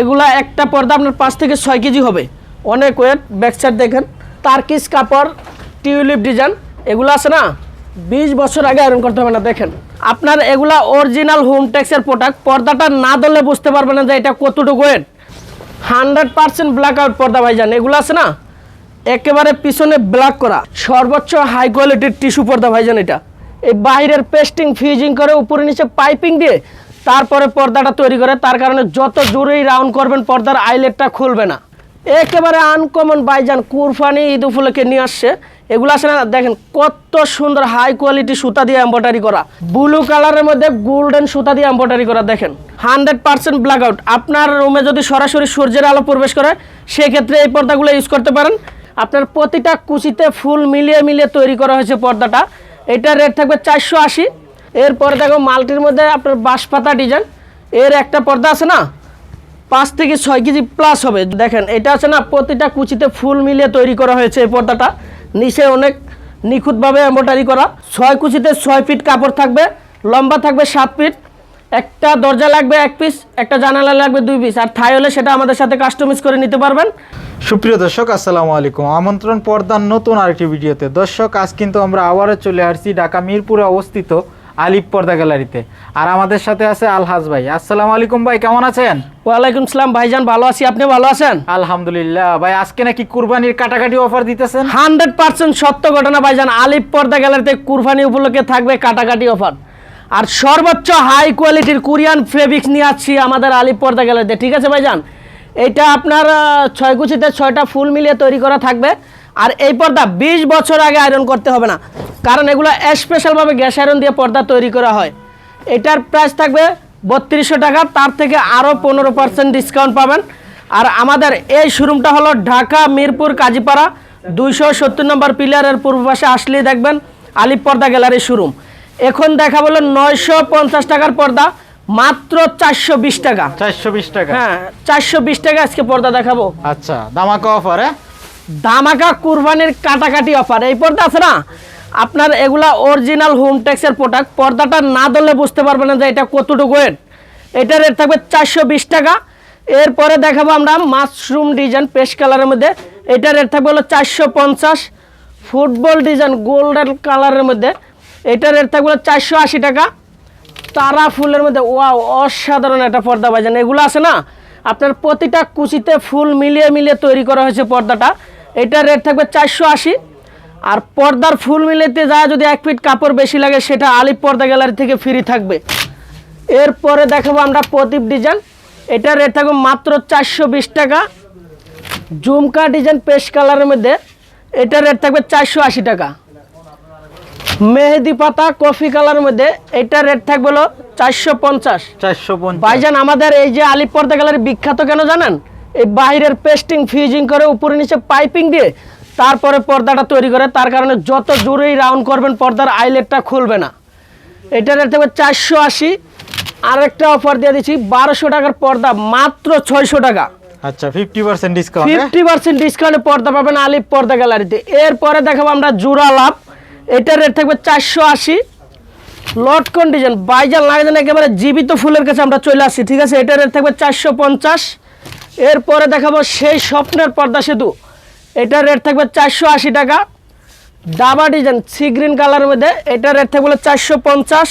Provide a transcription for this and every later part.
এগুলা একটা পর্দা আপনার পাঁচ থেকে ছয় কেজি হবে। অনেক ওয়েট ব্যাকসাইড দেখেন। তার্কিস কাপড় টিউলিপ ডিজাইন এগুলো আছে না? বিশ বছর আগে আয়রন করতে হবে না, দেখেন। আপনার এগুলা অরিজিনাল হোম ট্যাক্সের প্রোডাক্ট পর্দাটা না ধরলে বুঝতে পারবেন না যে এটা কতটুকু wait hundred percent blackout পর্দা ভাইজান, এগুলো আছে না? একেবারে পিছনে ব্ল্যাক করা। সর্বোচ্চ হাই কোয়ালিটির টিস্যু পর্দা ভাইজান এটা। এই বাইরের পেস্টিং ফিউজিং করে উপরে নিচে পাইপিং দিয়ে তারপরে পর্দাটা তৈরি করে, তার কারণে যত জোরেই রাউন্ড করবেন, পর্দার আইলেটটা খুলবে না। একেবারে আনকমন বাইজান, কুরফানি ঈদ উপলক্ষে নিয়ে আসছে। এগুলো না, দেখেন কত সুন্দর হাই কোয়ালিটি সুতা দিয়ে এম্বয়ডারি করা। ব্লু কালারের মধ্যে গোল্ডেন সুতা দিয়ে এম্বয়ডারি করা, দেখেন। হান্ড্রেড পার্সেন্ট ব্ল্যাক আউট আপনার রুমে যদি সরাসরি সূর্যের আলো প্রবেশ করে, সেক্ষেত্রে এই পর্দাগুলো ইউজ করতে পারেন। আপনার প্রতিটা কুচিতে ফুল মিলিয়ে মিলিয়ে তৈরি করা হয়েছে পর্দাটা। এটার রেট থাকবে চারশো আশি। এরপরে দেখো মালটির মধ্যে আপনার বাঁশপাতা ডিজাইন এর একটা পর্দা আছে না? পাঁচ থেকে ছয় কেজি প্লাস হবে। দেখেন, এটা আছে না, প্রতিটা কুচিতে ফুল মিলিয়ে তৈরি করা হয়েছে এই পর্দাটা। নিচে অনেক নিখুঁতভাবে এম্বয়ডারি করা। ছয় কুচিতে ছয় ফিট কাপড় থাকবে, লম্বা থাকবে সাত ফিট একটা দরজা লাগবে এক পিস একটা জানালা লাগবে দুই পিস আর থাই হলে সেটা আমাদের সাথে কাস্টমাইজ করে নিতে পারবেন। সুপ্রিয় দর্শক, আসসালামু আলাইকুম। আমন্ত্রণ পর্দার নতুন আরেকটি ভিডিওতে। দর্শক, আজ কিন্তু আমরা আবারও চলে আসছি ঢাকা মিরপুরে অবস্থিত আলিপ পর্দা গ্যালারিতে। আর আমাদের সাথে আছে আলহাজ ভাই। আসসালামু আলাইকুম ভাই কেমন আছেন? ওয়ালাইকুম সালাম ভাইজান ভালো আছি। আপনি ভালো আছেন? আলহামদুলিল্লাহ। ভাই আজকে নাকি কুরবানির কাটাকাটি অফার দিতেছেন? হান্ড্রেড পার্সেন্ট সত্য ঘটনা ভাইজান আলিপ পর্দা গ্যালারিতে কুরবানি উপলক্ষে থাকবে কাটাকাটি অফার। আর সর্বোচ্চ হাই কোয়ালিটির কোরিয়ান ফেব্রিক্স নিয়ে আসছি আমাদের আলিপ পর্দা গ্যালারিতে। ঠিক আছে ভাইজান? এটা আপনার ছয় কুচিতে ছয়টা ফুল মিলিয়ে তৈরি করা থাকবে। আর এই পর্দা বিশ বছর আগে আয়রন করতে হবে না। কারণ এগুলো স্পেশালভাবে গ্যাস আয়রন দিয়ে পর্দা তৈরি করা হয়। এটার প্রাইস থাকবে বত্রিশশো টাকা তার থেকে আরও পনেরো পার্সেন্ট ডিসকাউন্ট পাবেন। আর আমাদের এই শোরুমটা হলো ঢাকা মিরপুর কাজীপাড়া দুইশো সত্তর নম্বর পিলারের পূর্ব পাশে আসলেই দেখবেন আলিপ পর্দা গ্যালারি শোরুম এখন দেখা বলল নয়শো পঞ্চাশ টাকার পর্দা মাত্র চারশো বিশ টাকা। চারশো বিশ টাকা? হ্যাঁ চারশো বিশ টাকা আজকে পর্দা দেখাবো। আচ্ছা দামাকা অফার হ্যাঁ? দামাকা কুরবানির কাটাকাটি অফার এই পর্দা আছে না? আপনার এগুলা অরিজিনাল হোম ট্যাক্সের প্রোডাক্ট পর্দাটা না ধরলে বুঝতে পারবে না যে এটা কতটুকু ওয়েট এটা রেট থাকবে চারশো বিশ টাকা। এরপরে দেখাবো আমরা মাশরুম ডিজাইন পেস্ট কালারের মধ্যে। এটা রেট থাকবে হলো চারশো পঞ্চাশ। ফুটবল ডিজাইন গোল্ডেন কালারের মধ্যে। এটা রেট থাকবে হলো চারশো আশি টাকা। তারা ফুলের মধ্যে ওয়াও অসাধারণ একটা পর্দা বাজান এগুলো আছে না? আপনার প্রতিটা কুচিতে ফুল মিলিয়ে মিলিয়ে তৈরি করা হয়েছে পর্দাটা। এটার রেট থাকবে চারশো আশি। আর পর্দার ফুল মিলেতে যায় যদি এক ফিট কাপড় বেশি লাগে সেটা আলিপ পর্দা গ্যালারি থেকে ফ্রি থাকবে। এরপরে দেখাবো আমরা প্রদীপ ডিজাইন। এটার রেট থাকবে মাত্র চারশো বিশ টাকা। জুমকা ডিজাইন পেস্ট কালারের মধ্যে। এটার রেট থাকবে চারশো আশি টাকা। মেহেদি পাতা কফি কালারের মধ্যে। এটার রেট থাকবে হলো চারশো পঞ্চাশ। চারশো ভাইজান আমাদের এই যে আলিপ পর্দা গ্যালারি বিখ্যাত কেন জানেন? এই বাইরের পেস্টিং ফিউজিং করে উপরে নিচে পাইপিং দিয়ে তারপরে পর্দাটা তৈরি করে তার কারণে যত জোরেই রাউন্ড করবেন পর্দার আইলেটটা খুলবে না। এটা রেট থাকবে চারশো আশি। আরেকটা অফার দিয়ে দিচ্ছি বারোশো টাকার পর্দা মাত্র ছয়শো টাকা। আচ্ছা fifty percent discount fifty percent ডিসকাউন্টে পর্দা পাবেন পর্দা গ্যালারিতে এরপরে দেখাবো আমরা লাভ। এটার রেট থাকবে চারশো আশি। লাগাজান একেবারে জীবিত ফুলের কাছে আমরা চলে আসছি ঠিক আছে? এটার রেট থাকবে চারশো পঞ্চাশ। এরপরে দেখাবো সেই স্বপ্নের পর্দা সেতু। এটার রেট থাকবে চারশো আশি টাকা। ডাবা ডিজাইন সি গ্রিন কালারের মধ্যে এটার রেট থাকবে চারশো পঞ্চাশ।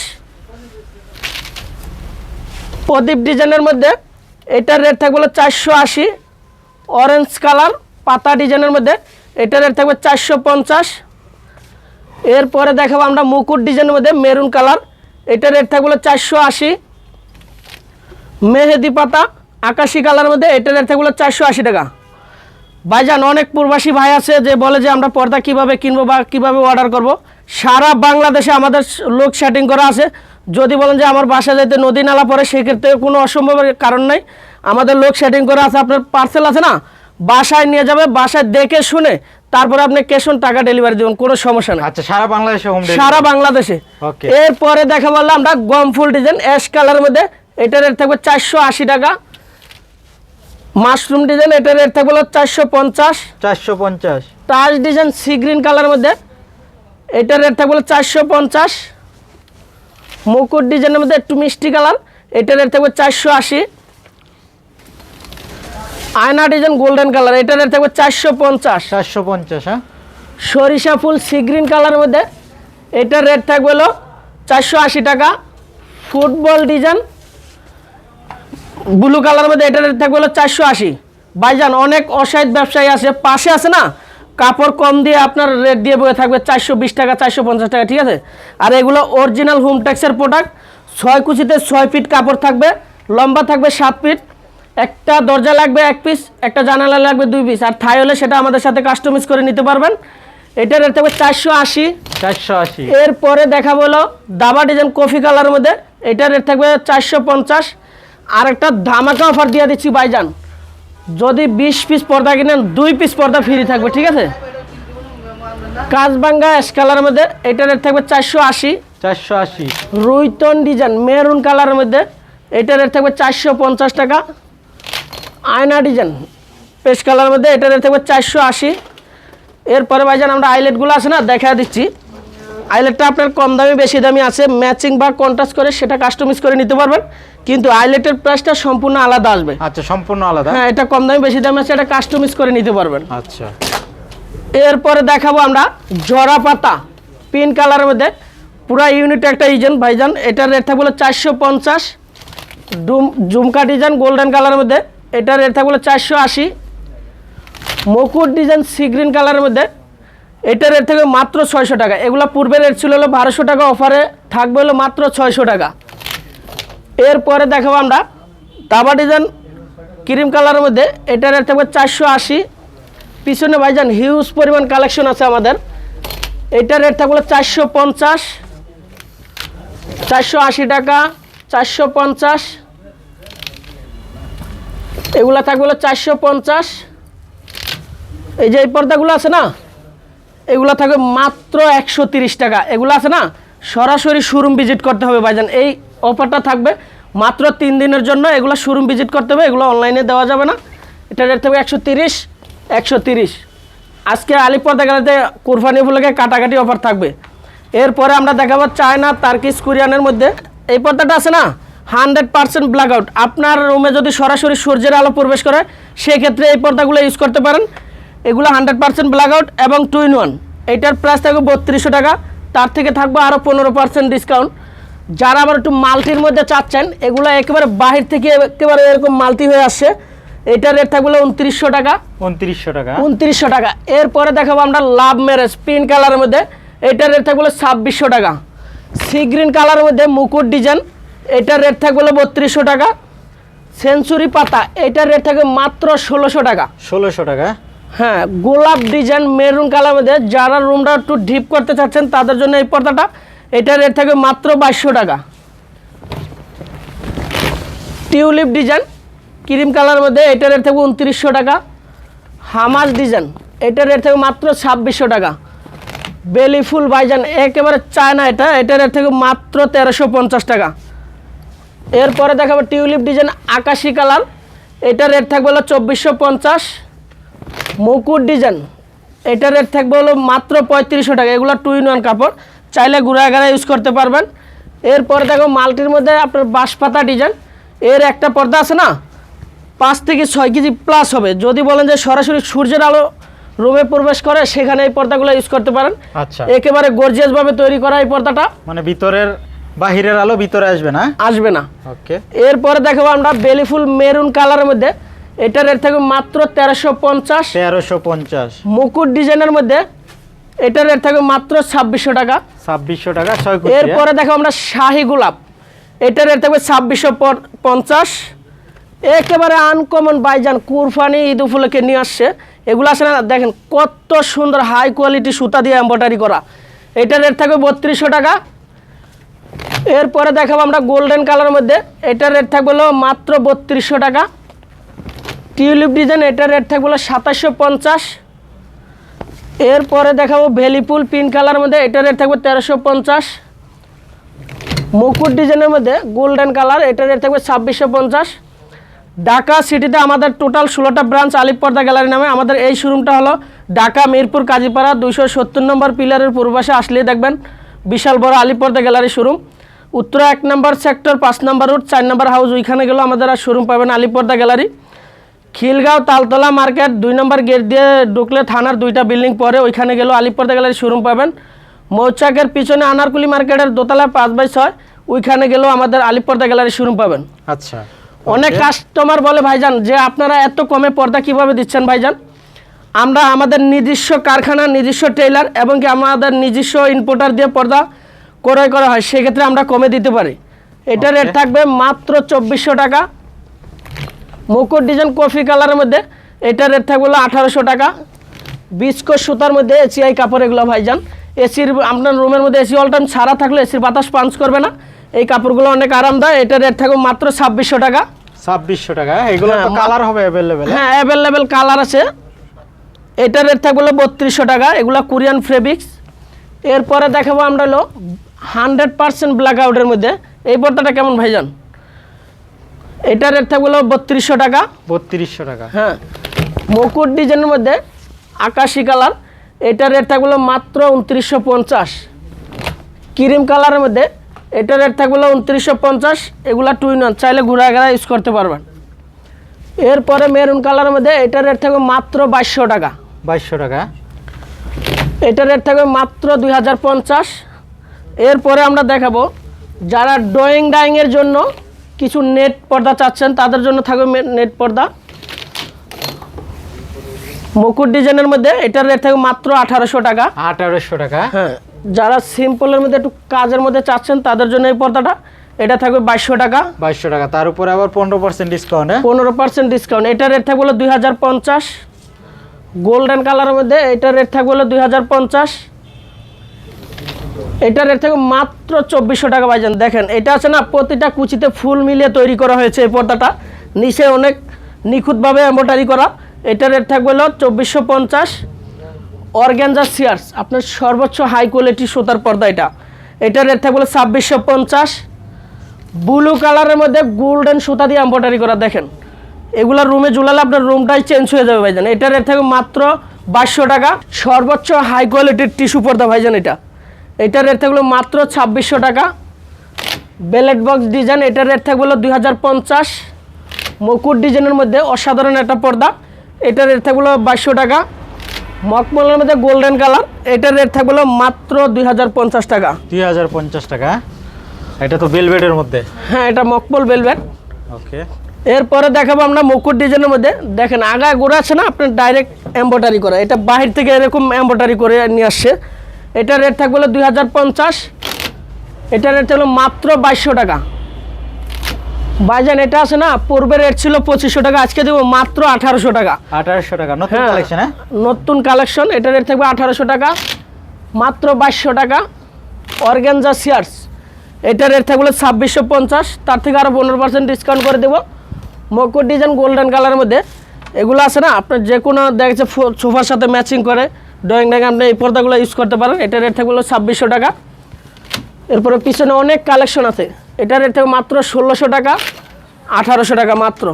প্রদীপ ডিজাইনের মধ্যে এটার রেট থাকবে চারশো আশি। অরেঞ্জ কালার পাতা ডিজাইনের মধ্যে এটার রেট থাকবে চারশো পঞ্চাশ। এরপরে দেখাবো আমরা মুকুট ডিজাইনের মধ্যে মেরুন কালার এটার রেট থাকবে চারশো আশি। মেহেদি পাতা, আকাশি কালারের মধ্যে এটার রেট থাকবে চারশো আশি টাকা। ভাইজান অনেক প্রবাসী ভাই আছে যে বলে যে আমরা পর্দা কীভাবে কিনবো বা কীভাবে অর্ডার করব। সারা বাংলাদেশে আমাদের লোক সেটিং করা আছে। যদি বলেন যে আমার বাসা যাইতে নদী নালা পড়ে সেক্ষেত্রে কোনো অসম্ভবের কারণ নাই। আমাদের লোক সেটিং করা আছে আপনার পার্সেল আছে না? বাসায় নিয়ে যাবে বাসায় দেখে শুনে তারপরে আপনি ক্যাশ অন টাকা ডেলিভারি দেবেন কোনো সমস্যা নেই। আচ্ছা সারা বাংলাদেশে হোম সারা বাংলাদেশে। এরপরে দেখা বললাম আমরা গম ফুল ডিজাইন অ্যাশ কালারের মধ্যে এটার রেট থাকবে চারশো আশি টাকা। মাশরুম ডিজাইন এটার রেট থাকবে হলো চারশো পঞ্চাশ। চারশো পঞ্চাশ। টাচ ডিজাইন সি গ্রিন কালারের মধ্যে। এটার রেট থাকবে হলো চারশো পঞ্চাশ। মুকুট ডিজাইনের মধ্যে একটু মিষ্টি কালার এটার রেট থাকবে চারশো আশি। আয়না ডিজাইন গোল্ডেন কালার এটা রেট থাকবে চারশো পঞ্চাশ। চারশো পঞ্চাশ হ্যাঁ? সরিষা ফুল সি গ্রিন কালারের মধ্যে এটার রেট থাকবে হলো চারশো আশি টাকা। ফুটবল ডিজাইন ব্লু কালারের মধ্যে এটার রেট থাকবে হলো চারশো আশি। বাইজান অনেক অসাহিত ব্যবসায়ী আছে পাশে আছে না? কাপড় কম দিয়ে আপনার রেট দিয়ে বয়ে থাকবে চারশো বিশ টাকা চারশো পঞ্চাশ টাকা ঠিক আছে? আর এগুলো অরিজিনাল হোম ট্যাক্সের প্রোডাক্ট ছয় কুচিতে ছয় ফিট কাপড় থাকবে লম্বা থাকবে সাত ফিট একটা দরজা লাগবে এক পিস একটা জানালা লাগবে দুই পিস আর থাই হলে সেটা আমাদের সাথে কাস্টমাইজ করে নিতে পারবেন। এটার রেট থাকবে চারশো আশি। চারশো আশি। এরপরে দেখা বলো দাবা ডিজাইন কফি কালারের মধ্যে। এটার রেট থাকবে চারশো পঞ্চাশ। আর একটা ধামাকা অফার দিয়ে দিচ্ছি বাইজান যদি বিশ পিস পর্দা কিনেন দুই পিস পর্দা ফ্রি থাকবে ঠিক আছে? কাজবাঙ্গা অ্যাশ কালারের মধ্যে এটার রেট থাকবে চারশো আশি। চারশো আশি। রুইতন ডিজাইন মেরুন কালারের মধ্যে এটার রেট থাকবে চারশো পঞ্চাশ টাকা। আয়না ডিজাইন পেস্ট কালারের মধ্যে এটার রেট থাকবে চারশো আশি। এরপরে ভাইজান আমরা আইলেটগুলো আছে না দেখা দিচ্ছি। আইলেটটা আপনার কম দামি বেশি দামি আছে। ম্যাচিং বা কন্ট্রাস্ট করে সেটা কাস্টমাইজ করে নিতে পারবেন। কিন্তু আইলেটের প্রাইসটা সম্পূর্ণ আলাদা আসবে। আচ্ছা সম্পূর্ণ আলাদা? হ্যাঁ এটা কম দামি বেশি দামি আছে এটা কাস্টমাইজ করে নিতে পারবেন। আচ্ছা। এরপরে দেখাবো আমরা জরা পাতা পিন কালারের মধ্যে। পুরা ইউনিট একটা ডিজাইন ভাইজান। এটার রেট থাকবে চারশো পঞ্চাশ। ডুম ঝুমকা ডিজাইন গোল্ডেন কালারের মধ্যে। এটার রেট থাকবে চারশো আশি। মুকুট ডিজাইন সি গ্রিন কালারের মধ্যে। এটার রেট থাকবে মাত্র ছয়শো টাকা। এগুলো পূর্বের রেট ছিল হলো বারোশো টাকা অফারে থাকবে হলো মাত্র ছয়শো টাকা। এরপরে দেখাবো আমরা দাবা ডিজাইন ক্রিম কালারের মধ্যে এটার রেট থাকবে চারশো আশি। পিছনে ভাইজান হিউজ পরিমাণ কালেকশন আছে আমাদের। এটার রেট থাকবে চারশো পঞ্চাশ। চারশো আশি টাকা, চারশো পঞ্চাশ। এগুলা থাকবে চারশো পঞ্চাশ। এই যে এই পর্দাগুলো আছে না? এগুলো থাকবে মাত্র একশো টাকা। এগুলো আছে না? সরাসরি শোরুম ভিজিট করতে হবে ভাইজান। এই অফারটা থাকবে মাত্র তিন দিনের জন্য। এগুলো শোরুম ভিজিট করতে হবে, এগুলো অনলাইনে দেওয়া যাবে না। এটা রেট থাকবে একশো তিরিশ একশো তিরিশ। আজকে আলিপর্দা গেলাতে কুরবানি উপলক্ষে কাটাকাটি অফার থাকবে। এরপরে আমরা দেখাবো চায়না তার্কিস কোরিয়ানের মধ্যে। এই পর্দাটা আছে না? হান্ড্রেড পার্সেন্ট ব্ল্যাক আউট আপনার রুমে যদি সরাসরি সূর্যের আলো প্রবেশ করে, সেক্ষেত্রে এই পর্দাগুলো ইউজ করতে পারেন। এগুলো হান্ড্রেড পার্সেন্ট ব্ল্যাক আউট এবং টু ইন ওয়ান। এইটার প্রাইস থাকবে বত্রিশশো টাকা। তার থেকে থাকবে আরও পনেরো পার্সেন্ট ডিসকাউন্ট। যারা আবার একটু মাল্টির মধ্যে চাচ্ছেন এগুলো একেবারে বাহির থেকে একেবারে এরকম মাল্টি হয়ে আসছে। এটার রেট থাকবে উনত্রিশশো টাকা। উনত্রিশশো টাকা। উনত্রিশশো টাকা। এরপরে দেখাবো আমরা লাভ ম্যারেজ পিঙ্ক কালারের মধ্যে। এটার রেট থাকবে ছাব্বিশশো টাকা। সি গ্রিন কালারের মধ্যে মুকুট ডিজাইন। এটার রেট থাকবে বত্রিশশো টাকা। সেঞ্চুরি পাতা এটার রেট থাকবে মাত্র ষোলোশো টাকা। ষোলোশো টাকা। হ্যাঁ গোলাপ ডিজাইন মেরুন কালার মধ্যে যারা রুমটা একটু ডিপ করতে চাচ্ছেন, তাদের জন্য এই পর্দাটা, এটার রেট থাকবে মাত্র বাইশশো টাকা। টিউলিপ ডিজাইন ক্রিম কালার মধ্যে এটার রেট থাকবে উনত্রিশশো টাকা। হামাজ ডিজাইন এটার রেট থাকবে মাত্র ছাব্বিশশো টাকা। বেলি ফুল বাইজান একেবারে চায় না এটা, এটার রেট থাকবে মাত্র তেরোশো পঞ্চাশ টাকা। এরপরে দেখাবো টিউলিপ ডিজাইন আকাশি কালার এটার রেট থাকবে হলো চব্বিশশো পঞ্চাশ। মুকুট ডিজাইন এটার রেট থাকবে হলো মাত্র পঁয়ত্রিশশো টাকা। এগুলো টু ইন ওয়ান কাপড়। চাইলে ঘুরা গাড়া ইউজ করতে পারবেন। এরপরে দেখো মালটির মধ্যে আপনার বাঁশপাতা ডিজাইন এর একটা পর্দা আছে না? পাঁচ থেকে ছয় কেজি প্লাস হবে। যদি বলেন যে সরাসরি সূর্যের আলো রুমে প্রবেশ করে সেখানে এই পর্দাগুলো ইউজ করতে পারেন। আচ্ছা। একেবারে গর্জিয়াসভাবে তৈরি করা এই পর্দাটা। মানে ভিতরের বাহিরের আলো ভিতরে আসবে না? আসবে না। ওকে এরপরে দেখো আমরা বেলিফুল মেরুন কালারের মধ্যে এটার রেট থাকবে মাত্র তেরোশো পঞ্চাশ। তেরোশো পঞ্চাশ। মুকুট ডিজাইনের মধ্যে এটার রেট থাকবে মাত্র ছাব্বিশশো টাকা। ছাব্বিশশো টাকা ছয় এরপরে দেখো আমরা শাহি গোলাপ। এটার রেট থাকবে ছাব্বিশশো পঞ্চাশ। একেবারে আনকমন বাইজান কুরফানি ঈদ উপলক্ষে নিয়ে আসছে। এগুলো আসলে না দেখেন কত সুন্দর হাই কোয়ালিটি সুতা দিয়ে এম্ব্রয়ডারি করা। এটার রেট থাকবে বত্রিশশো টাকা। এরপরে দেখাবো আমরা গোল্ডেন কালারের মধ্যে। এটার রেট থাকবে হলো মাত্র বত্রিশশো টাকা। টিউলিপ ডিজাইন এটার রেট থাকবে হলো সাতাশশো পঞ্চাশ। এরপরে দেখাবো ভেলিপুল পিঙ্ক কালার মধ্যে এটার রেট থাকবে তেরোশো পঞ্চাশ। মুকুট ডিজাইনের মধ্যে গোল্ডেন কালার এটার রেট থাকবে ছাব্বিশশো পঞ্চাশ। ঢাকা সিটিতে আমাদের টোটাল ষোলোটা ব্রাঞ্চ আলিপ পর্দা গ্যালারি নামে। আমাদের এই শোরুমটা হলো ঢাকা, মিরপুর, কাজীপাড়া, দুইশো সত্তর নম্বর পিলারের পূর্বাসে আসলেই দেখবেন, বিশাল বড় আলিপ পর্দা গ্যালারি শোরুম। উত্তরা এক নম্বর সেক্টর, পাঁচ নম্বর রুট চার নম্বর হাউস, ওইখানে গেলেও আমাদের আর শোরুম পাবেন আলিপ পর্দা গ্যালারি। খিলগাঁও তালতলা মার্কেট দুই নম্বর গেট দিয়ে ঢুকলে থানার দুইটা বিল্ডিং পরে ওইখানে গেলেও আলিপর্দা গ্যালারি শোরুম পাবেন। মৌচাকের পিছনে আনারকুলি মার্কেটের দোতলা পাঁচ বাই ছয় ওইখানে গেলেও আমাদের আলিপর্দা গ্যালারি শোরুম পাবেন। আচ্ছা। অনেক কাস্টমার বলে ভাইজান যে আপনারা এত কমে পর্দা কীভাবে দিচ্ছেন ভাইজান? আমরা আমাদের নিজস্ব কারখানা নিজস্ব টেইলার এবং কি আমাদের নিজস্ব ইনপুটার দিয়ে পর্দা ক্রয় করা হয় সেক্ষেত্রে আমরা কমে দিতে পারি। এটা রেট থাকবে মাত্র চব্বিশশো টাকা। মুকুট ডিজাইন কফি কালারের মধ্যে এটা রেট থাকবে আঠারোশো টাকা। বিস্কো সুতার মধ্যে এসিআই কাপড় এগুলো ভাইজান। এসির আপনার রুমের মধ্যে এসি অল টাইম ছাড়া থাকলে এসির বাতাস পাঞ্চ করবে না। এই কাপড়গুলো অনেক আরামদায়ক এটা রেট থাকবে মাত্র ছাব্বিশশো টাকা। ছাব্বিশশো টাকা এগুলো হ্যাঁ, তো কালার হবে অ্যাভেলেবেল হ্যাঁ অ্যাভেলেবেল কালার আছে। এটা রেট থাকবে বত্রিশশো টাকা এগুলো কোরিয়ান ফেব্রিক্স এরপরে দেখাবো আমরা হলো হান্ড্রেড পার্সেন্ট ব্ল্যাক আউটের মধ্যে। এই পর্দাটা কেমন ভাইজান? এটা রেট থাকবে হলো বত্রিশশো টাকা। বত্রিশশো টাকা। হ্যাঁ। মুকুট ডিজাইনের মধ্যে আকাশি কালার। এটা রেট থাকবে হলো মাত্র উনত্রিশশো পঞ্চাশ। ক্রিম কালারের মধ্যে এটা রেট থাকবে হলো উনত্রিশশো পঞ্চাশ। এগুলা টু ইন চাইলে ঘুরা ঘেরা ইউজ করতে পারবেন। এরপরে মেরুন কালারের মধ্যে এটা রেট থাকবে মাত্র বাইশশো টাকা। বাইশশো টাকা। এটা রেট থাকবে মাত্র দুই হাজার পঞ্চাশ। এরপরে আমরা দেখাবো যারা ড্রয়িং ডাইংয়ের জন্য কিছু নেট পর্দা চাচ্ছেন তাদের জন্য থাকবে নেট পর্দা। মুকুট ডিজাইনের মধ্যে এটার রেট থাকবে মাত্র আঠারোশো টাকা। আঠারোশো টাকা? হ্যাঁ যারা সিম্পলের মধ্যে একটু কাজের মধ্যে চাচ্ছেন তাদের জন্য এই পর্দাটা এটা থাকবে বাইশশো টাকা। বাইশশো টাকা। তার উপরে আবার পনেরো পার্সেন্ট ডিসকাউন্ট হ্যাঁ? পনেরো পার্সেন্ট ডিসকাউন্ট এটার রেট থাকবে হলো দুই হাজার পঞ্চাশ। গোল্ডেন কালারের মধ্যে এটার রেট থাকবে হলো দুই হাজার পঞ্চাশ। এটার রেট থাকবে মাত্র চব্বিশশো টাকা ভাইজান। দেখেন, এটা আছে না, প্রতিটা কুচিতে ফুল মিলিয়ে তৈরি করা হয়েছে এই পর্দাটা। নিচে অনেক নিখুঁতভাবে এম্বোটারি করা। এটার রেট থাকবে হলো চব্বিশশো পঞ্চাশ। অর্গ্যানজা সিয়ার্স, আপনার সর্বোচ্চ হাই কোয়ালিটি সুতার পর্দা এটা। এটার রেট থাকবে হলো ছাব্বিশশো পঞ্চাশ। ব্লু কালারের মধ্যে গোল্ডেন সুতা দিয়ে এম্ব্রয়ডারি করা, দেখেন। এগুলা রুমে ঝুলালে আপনার রুমটাই চেঞ্জ হয়ে যাবে ভাইজান। এটা রেট থাকবে মাত্র বাইশশো টাকা। সর্বোচ্চ হাই কোয়ালিটির টিস্যু পর্দা ভাইজান এটা। এটার রেট থাকল মাত্র ছাব্বিশশো টাকা। বেলেট বক্স ডিজাইন এটার রেট থাকবে হলো দুই হাজার পঞ্চাশ। মুকুট ডিজাইনের মধ্যে অসাধারণ একটা পর্দা। এটার রেট থাকবে হলো বাইশশো টাকা। মকমলের মধ্যে গোল্ডেন কালার এটার রেট থাকবে হলো মাত্র দুই হাজার পঞ্চাশ টাকা। দুই হাজার পঞ্চাশ টাকা? এটা তো বেলভেটের মধ্যে? হ্যাঁ এটা মকমল বেলভেট ওকে এরপরে দেখাবো আমরা মুকুট ডিজাইনের মধ্যে। দেখেন আগা গোড়া আছে না আপনার ডাইরেক্ট এম্ব্রয়ডারি করা। এটা বাহির থেকে এরকম এম্ব্রয়ডারি করে নিয়ে আসছে। এটা রেট থাকবে হলো দুই হাজার পঞ্চাশ। এটা রেট হলো মাত্র বাইশশো টাকা। বাইজান এটা আছে না পূর্বে রেট ছিল পঁচিশশো টাকা আজকে দেবো মাত্র আঠারোশো টাকা। আঠারোশো টাকা নতুন হ্যাঁ, কালেকশন হ্যাঁ? নতুন কালেকশন এটা রেট থাকবে আঠারোশো টাকা মাত্র বাইশশো টাকা। অর্গ্যানজা সিয়ার্স এটা রেট থাকবে ছাব্বিশশো পঞ্চাশ তার থেকে আরও পনেরো পার্সেন্ট ডিসকাউন্ট করে দেবো। মকর ডিজাইন গোল্ডেন কালারের মধ্যে এগুলো আছে না আপনার যে কোনো দেখছে সোফার সাথে ম্যাচিং করে ড্রয়িং ড্রয়িং আপনি এই পর্দাগুলো ইউজ করতে পারেন। এটা রেট থাকবে ছাব্বিশশো টাকা। এরপরে পিছনে অনেক কালেকশন আছে। এটা রেট থাকবে মাত্র ষোলোশো টাকা আঠারোশো টাকা মাত্র।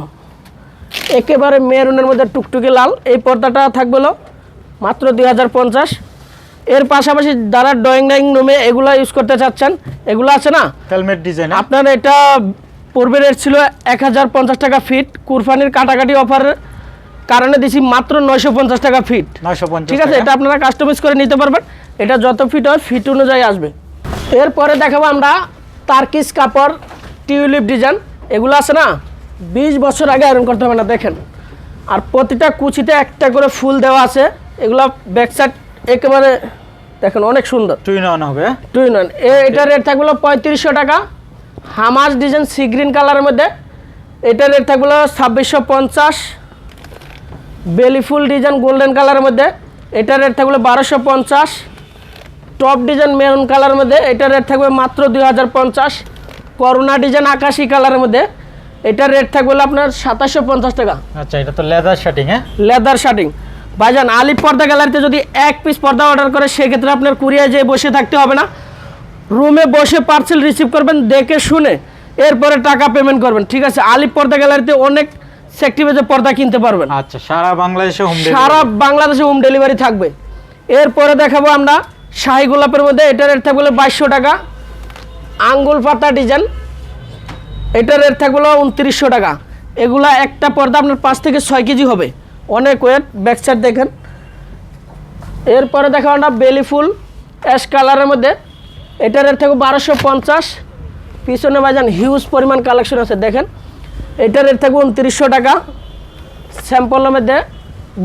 একেবারে মেরুনের মধ্যে টুকটুকি লাল। এই পর্দাটা থাকবে মাত্র দুই হাজার পঞ্চাশ। এর পাশাপাশি যারা ড্রয়িং ডাইং রুমে এগুলো ইউজ করতে চাচ্ছেন এগুলো আছে না? হেলমেট ডিজাইন আপনার এটা পূর্বে রেট ছিল এক হাজার পঞ্চাশ টাকা ফিট কুরফানির কাটাকাটি অফারের কারণে দিছি মাত্র নয়শো পঞ্চাশ টাকা ফিট নয়শো পঞ্চাশ ঠিক আছে এটা আপনারা কাস্টমাইজ করে নিতে পারবেন। এটা যত ফিট হয় ফিট অনুযায়ী আসবে। এরপরে দেখাবো আমরা তার্কিস কাপড় টিউলিপ ডিজাইন এগুলো আছে না বিশ বছর আগে আয়রন করতে হবে না দেখেন। আর প্রতিটা কুচিতে একটা করে ফুল দেওয়া আছে। এগুলো ব্যাক সাইড একেবারে দেখেন অনেক সুন্দর। টুই নন হবে। টু ইন ওয়ান এটা রেট থাকবে পঁয়ত্রিশশো টাকা। হামাস ডিজাইন সি গ্রিন কালারের মধ্যে। এটা রেট থাকবে ছাব্বিশশো পঞ্চাশ। বেলিফুল ডিজাইন গোল্ডেন কালারের মধ্যে। এটা রেট থাকবে বারোশো পঞ্চাশ। টপ ডিজাইন মেরুন কালারের মধ্যে। এটা রেট থাকবে মাত্র দুই হাজার পঞ্চাশ। করোনা ডিজাইন আকাশি কালারের মধ্যে। এটার রেট থাকবে আপনার সাতাশশো পঞ্চাশ টাকা। আচ্ছা এটা তো লেদার শার্টিং হ্যাঁ? লেদার শার্টিং ভাইজান আলিপ পর্দা গ্যালারিতে যদি এক পিস পর্দা অর্ডার করে সেক্ষেত্রে আপনার কুরিয়ার যেয়ে বসে থাকতে হবে না। রুমে বসে পার্সেল রিসিভ করবেন দেখে শুনে এরপরে টাকা পেমেন্ট করবেন। ঠিক আছে আলিপ পর্দা গ্যালারিতে অনেক সেক্টিভেজে পর্দা কিনতে পারবেন। আচ্ছা সারা বাংলাদেশে হোম সারা বাংলাদেশে হোম ডেলিভারি থাকবে। এরপরে দেখাবো আমরা শাহী গোলাপের মধ্যে এটার রেট থাকবে বাইশশো টাকা। আঙ্গুল পাতা ডিজাইন এটা রেট থাকবে উনত্রিশশো টাকা। এগুলা একটা পর্দা আপনার পাঁচ থেকে ছয় কেজি হবে। অনেক ওয়েট ব্যাক সাইড দেখেন। এরপরে দেখো আমরা বেলি ফুল অ্যাশ কালারের মধ্যে। এটার রেট থাকবে বারোশো পঞ্চাশ। পিছনে বাজান হিউজ পরিমাণ কালেকশন আছে দেখেন। এটার রেট থাকবে উনত্রিশশো টাকা। স্যাম্পলের মধ্যে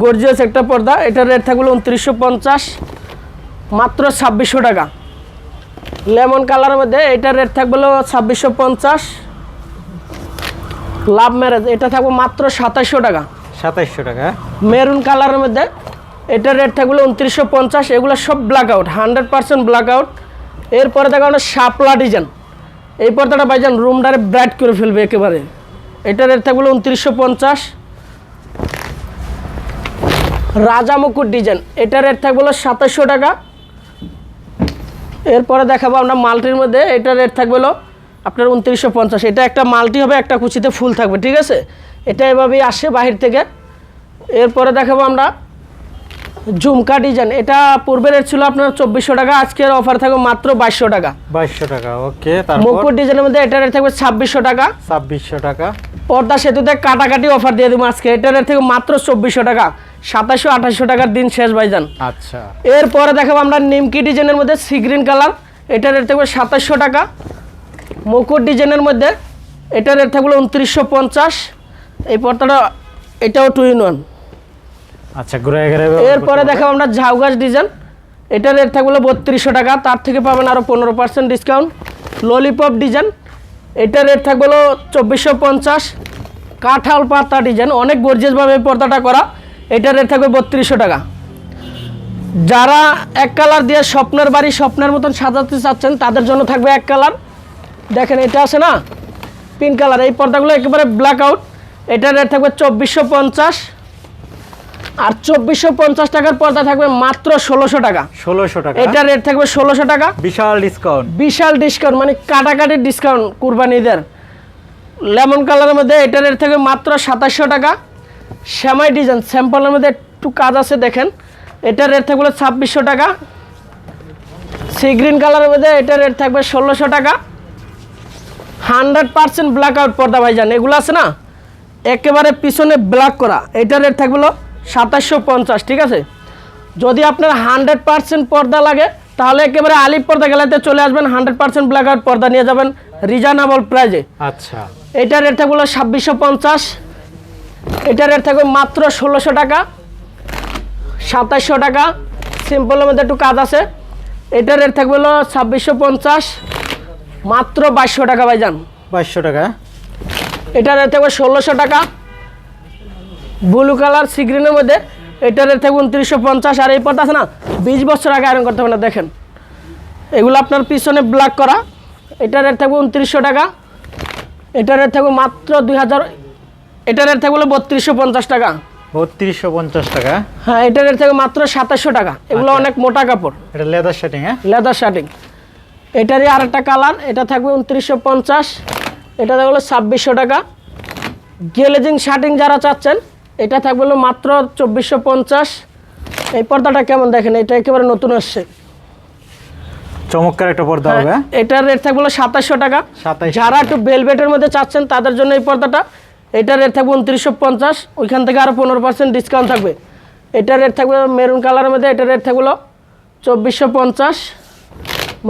গর্জিয়াস একটা পর্দা। এটার রেট থাকবে উনত্রিশশো পঞ্চাশ। মাত্র ছাব্বিশশো টাকা। লেমন কালারের মধ্যে এটার রেট থাকবে ছাব্বিশশো পঞ্চাশ। লাভ ম্যারেজ এটা থাকবে মাত্র সাতাশশো টাকা। সাতাইশশো টাকা। মেরুন কালারের মধ্যে এটার রেট থাকবে উনত্রিশশো পঞ্চাশ। এগুলো সব blackout hundred percent blackout এরপরে দেখা শাপলা ডিজাইন এই পর্দাটা ভাইজান রুমটারে ব্রাইট করে ফেলবে একেবারে। এটার রেট থাকবে উনত্রিশশো পঞ্চাশ। রাজা মুকুট ডিজাইন এটার রেট থাকবে সাতাশশো টাকা। এরপরে দেখাবো আমরা মাল্টির মধ্যে এটার রেট থাকবে আপনার উনত্রিশশো পঞ্চাশ। এটা একটা মাল্টি হবে একটা কুচিতে ফুল থাকবে ঠিক আছে? এটা এভাবেই আসে বাহির থেকে। এরপরে দেখাবো আমরা ঝুমকা ডিজাইন এটা পূর্বের রেট ছিল আপনার চব্বিশশো টাকা আজকের অফার থাকবে মাত্র বাইশশো টাকা। বাইশশো টাকা ওকে মুকুট ডিজাইনের মধ্যে এটা রেট থাকবে ছাব্বিশশো টাকা। ছাব্বিশশো টাকা। পর্দা সেতুতে কাটাকাটি অফার দিয়ে দেবো আজকে। এটার থেকে মাত্র চব্বিশশো টাকা। সাতাশশো আঠাশশো টাকার দিন শেষ ভাইজান আচ্ছা। এরপরে দেখাবো আমরা নিমকি ডিজাইনের মধ্যে সি গ্রিন কালার। এটার রেট থাকবে সাতাশশো টাকা। মুকুট ডিজাইনের মধ্যে এটার রেট থাকবে উনত্রিশশো পঞ্চাশ। এই পর্দাটা এটাও টু ইন ওয়ান আচ্ছা ঘুরে ঘুরে এরপরে দেখাবো আমরা ঝাউগাছ ডিজাইন। এটার রেট থাকবে বত্রিশশো টাকা। তার থেকে পাবেন আরও পনেরো পার্সেন্ট ডিসকাউন্ট ললিপপ ডিজাইন। এটা রেট থাকবে হলো চব্বিশশো পঞ্চাশ। কাঁঠাল পাতা ডিজাইন অনেক গর্জিয়াসভাবে এই পর্দাটা করা। এটা রেট থাকবে বত্রিশশো টাকা। যারা এক কালার দিয়ে স্বপ্নের বাড়ি স্বপ্নের মতন সাজাতে চাচ্ছেন, তাদের জন্য থাকবে এক কালার দেখেন, এটা আছে না? পিঙ্ক কালার এই পর্দাগুলো একেবারে ব্ল্যাক আউট এটার রেট থাকবে চব্বিশশো পঞ্চাশ। আর চব্বিশশো পঞ্চাশ টাকার পর্দা থাকবে মাত্র ষোলোশো টাকা। ষোলোশো টাকা। এটা রেট থাকবে ষোলোশো টাকা। বিশাল ডিসকাউন্ট বিশাল ডিসকাউন্ট মানে কাটাকাটি ডিসকাউন্ট কুরবানিদের। লেমন কালারের মধ্যে এটা রেট থাকবে মাত্র সাতাশশো টাকা। শ্যামাই ডিজাইন স্যাম্পলের মধ্যে একটু কাজ আছে দেখেন। এটা রেট থাকবে ছাব্বিশশো টাকা। সি গ্রিন কালারের মধ্যে এটা রেট থাকবে ষোলোশো টাকা। হান্ড্রেড পার্সেন্ট ব্ল্যাক আউট পর্দা ভাইজান। এগুলো আছে না? একেবারে পিছনে ব্ল্যাক করা। এটা রেট থাকবে সাতাশশো পঞ্চাশ ঠিক আছে? যদি আপনার হান্ড্রেড পার্সেন্ট পর্দা লাগে তাহলে একেবারে আলিপ পর্দা গেলাতে চলে আসবেন হান্ড্রেড পার্সেন্ট ব্ল্যাক আউট পর্দা নিয়ে যাবেন রিজনেবল প্রাইজে আচ্ছা। এটা রেট থাকবে ছাব্বিশশো পঞ্চাশ এটা রেট থাকবে মাত্র ষোলোশো টাকা সাতাশশো টাকা সিম্পলের মধ্যে একটু কাজ আছে। এটা রেট থাকবে হলো ছাব্বিশশো পঞ্চাশ মাত্র বাইশশো টাকা ভাইজান। বাইশশো টাকা। এটা রেট থাকবে ষোলোশো টাকা ব্লু কালার সিগ্রিনের মধ্যে এটা রেট থাকবে উনত্রিশশো পঞ্চাশ আর এই পর্দা আছে না বিশ বছর আগে আয়রন করতে হবে না দেখেন। এগুলো আপনার পিছনে ব্ল্যাক করা এটা রেট থাকবে উনত্রিশশো টাকা। এটা রেট থাকবে মাত্র দুই হাজার এটা রেট থাকবে বত্রিশশো পঞ্চাশ টাকা। বত্রিশশো পঞ্চাশ টাকা? হ্যাঁ এটা রেট থাকবে মাত্র সাতাশশো টাকা। এগুলো আচ্ছা। অনেক মোটা কাপড়। এটা লেদার সেটিং হ্যাঁ? লেদার শার্টিং এটারই আরেকটা কালার এটা থাকবে উনত্রিশশো পঞ্চাশ এটা থাকবে ছাব্বিশশো টাকা। গ্লেজিং শার্টিং যারা চাচ্ছেন এটা থাকবে হলো মাত্র চব্বিশশো পঞ্চাশ। এই পর্দাটা কেমন দেখেন? এটা একেবারে নতুন আসছে। চমৎকার একটা পর্দা হবে। হ্যাঁ? এটার রেট থাকবে হলো সাতাশশো টাকা। 2700 যারা একটু বেলভেটের মধ্যে চাচ্ছেন তাদের জন্য এই পর্দাটা। এটার রেট থাকবে উনত্রিশশো পঞ্চাশ। ওইখান থেকে আরও পনেরো পার্সেন্ট ডিসকাউন্ট থাকবে। এটার রেট থাকবে মেরুন কালারের মধ্যে এটার রেট থাকবে চব্বিশশো পঞ্চাশ।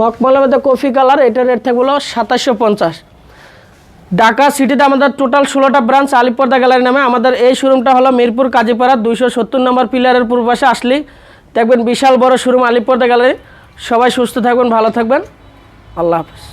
মকমলের মধ্যে কফি কালার এটার রেট থাকবে সাতাশশো পঞ্চাশ। ঢাকা সিটিতে আমাদের টোটাল ষোলোটা ব্রাঞ্চ আলিপর্দা গ্যালারি নামে। আমাদের এই শোরুমটা হলো মিরপুর, কাজীপাড়া, দুইশো সত্তর নম্বর পিলারের পূর্ব পাশে আসলেই দেখবেন বিশাল বড় শোরুম আলিপর্দা গ্যালারি সবাই সুস্থ থাকবেন, ভালো থাকবেন। আল্লাহ হাফেজ।